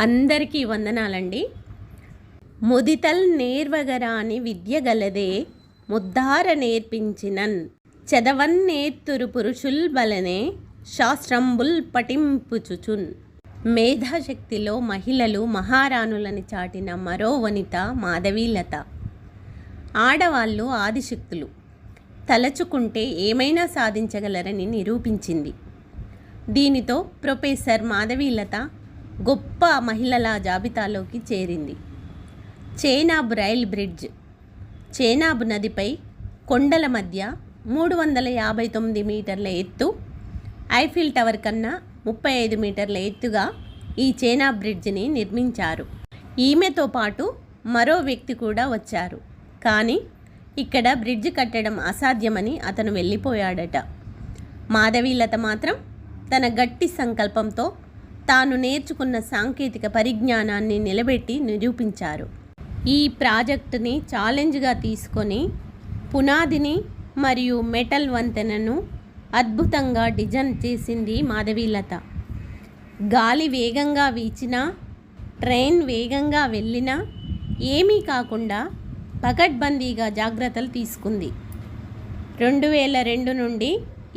అందరికీ వందనాలండి. ముదితల్ నేర్వగరాని విద్య గలదే ముద్దార నేర్పించినన్. చదవన్ నేర్తురు పురుషుల్ బలనే శాస్త్రంబుల్ పఠింపుచుచున్ మేధాశక్తిలో మహిళలు మహారాణులని చాటిన మరో వనిత మాధవీలత. ఆడవాళ్ళు ఆదిశక్తులు. తలచుకుంటే ఏమైనా సాధించగలరని నిరూపించింది. దీనితో ప్రొఫెసర్ మాధవీలత గొప్ప మహిళల జాబితాలోకి చేరింది. చేనాబ్ రైల్ బ్రిడ్జ్ చేనాబ్ నదిపై కొండల మధ్య మూడు వందల యాభై తొమ్మిది మీటర్ల ఎత్తు ఐఫిల్ టవర్ కన్నా ముప్పై ఐదు మీటర్ల ఎత్తుగా ఈ చేనాబ్ బ్రిడ్జిని నిర్మించారు. ఈమెతో పాటు మరో వ్యక్తి కూడా వచ్చారు. కానీ ఇక్కడ బ్రిడ్జ్ కట్టడం అసాధ్యమని అతను వెళ్ళిపోయాడట. మాధవీలత మాత్రం తన గట్టి సంకల్పంతో తాను నేర్చుకున్న సాంకేతిక పరిజ్ఞానాన్ని నిలబెట్టి నిరూపించారు. ఈ ప్రాజెక్టుని ఛాలెంజ్గా తీసుకొని పునాదిని మరియు మెటల్ వంతెనను అద్భుతంగా డిజైన్ చేసింది మాధవీలత. గాలి వేగంగా వీచినా ట్రైన్ వేగంగా వెళ్ళినా ఏమీ కాకుండా పకడ్బందీగా జాగ్రత్తలు తీసుకుంది. రెండు వేల రెండు నుండి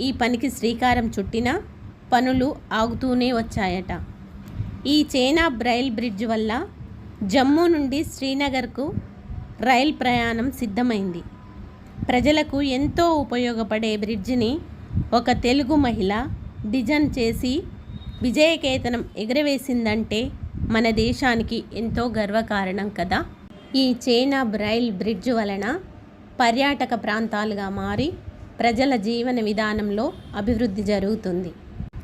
ఈ పనికి శ్రీకారం చుట్టిన పనులు ఆగుతూనే వచ్చాయట. ఈ చైనా బ్రైల్ బ్రిడ్జ్ వల్ల జమ్మూ నుండి శ్రీనగర్కు రైల్ ప్రయాణం సిద్ధమైంది. ప్రజలకు ఎంతో ఉపయోగపడే బ్రిడ్జిని ఒక తెలుగు మహిళ డిజైన్ చేసి విజయకేతనం ఎగురవేసిందంటే మన దేశానికి ఎంతో గర్వకారణం కదా. ఈ చైనా బ్రైల్ బ్రిడ్జ్ వలన పర్యాటక ప్రాంతాలుగా మారి ప్రజల జీవన విధానంలో అభివృద్ధి జరుగుతుంది.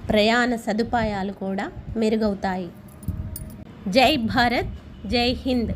ప్రయాణ సదుపాయాలు కూడా మెరుగవుతాయి. జై భారత్ జై హింద్.